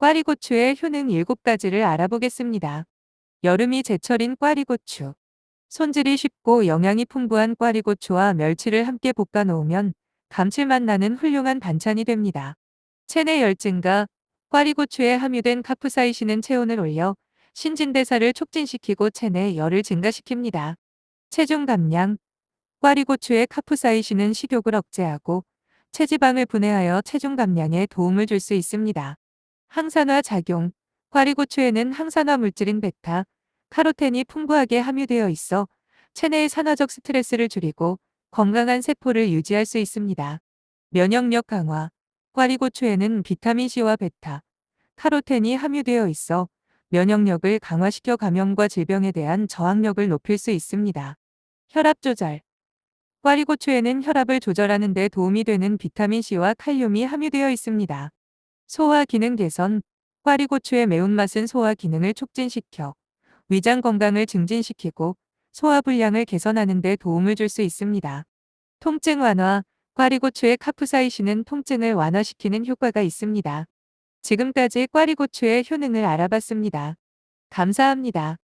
꽈리고추의 효능 7가지를 알아보겠습니다. 여름이 제철인 꽈리고추. 손질이 쉽고 영양이 풍부한 꽈리고추와 멸치를 함께 볶아 놓으면 감칠맛 나는 훌륭한 반찬이 됩니다. 체내 열증과 꽈리고추에 함유된 카프사이신은 체온을 올려 신진대사를 촉진시키고 체내 열을 증가시킵니다. 체중 감량 꽈리고추의 카프사이신은 식욕을 억제하고 체지방을 분해하여 체중 감량에 도움을 줄 수 있습니다. 항산화 작용 꽈리고추에는 항산화 물질인 베타, 카로텐이 풍부하게 함유되어 있어 체내의 산화적 스트레스를 줄이고 건강한 세포를 유지할 수 있습니다. 면역력 강화 꽈리고추에는 비타민C와 베타, 카로텐이 함유되어 있어 면역력을 강화시켜 감염과 질병에 대한 저항력을 높일 수 있습니다. 혈압 조절 꽈리고추에는 혈압을 조절하는 데 도움이 되는 비타민C와 칼륨이 함유되어 있습니다. 소화 기능 개선 꽈리고추의 매운맛은 소화 기능을 촉진시켜 위장 건강을 증진시키고 소화 불량을 개선하는 데 도움을 줄 수 있습니다. 통증 완화 꽈리고추의 카프사이신은 통증을 완화시키는 효과가 있습니다. 지금까지 꽈리고추의 효능을 알아봤습니다. 감사합니다.